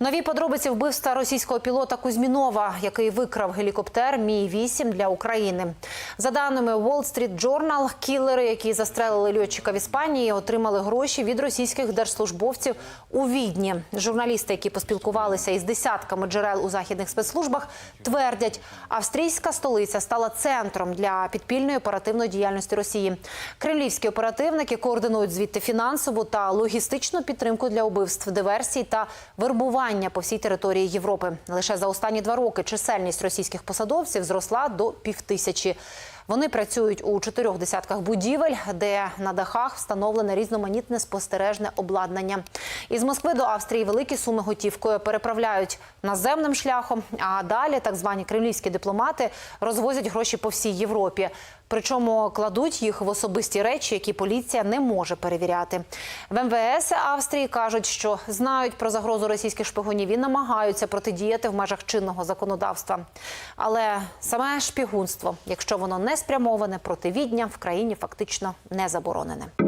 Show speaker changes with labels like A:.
A: Нові подробиці вбивства російського пілота Кузьмінова, який викрав гелікоптер Мі 8 для України. За даними Wall Street Journal, кілери, які застрелили льотчика в Іспанії, отримали гроші від російських держслужбовців у Відні. Журналісти, які поспілкувалися із десятками джерел у західних спецслужбах, твердять, австрійська столиця стала центром для підпільної оперативної діяльності Росії. Кремлівські оперативники координують звідти фінансову та логістичну підтримку для убивств, диверсій та вербування по всій території Європи. Лише за останні два роки чисельність російських посадовців зросла до півтисячі. Вони працюють у чотирьох десятках будівель, де на дахах встановлене різноманітне спостережне обладнання. Із Москви до Австрії великі суми готівкою переправляють наземним шляхом. А далі так звані кремлівські дипломати розвозять гроші по всій Європі. Причому кладуть їх в особисті речі, які поліція не може перевіряти. В МВС Австрії кажуть, що знають про загрозу російських шпигунів і намагаються протидіяти в межах чинного законодавства. Але саме шпигунство, якщо воно не спрямоване проти відня, в країні фактично не заборонене.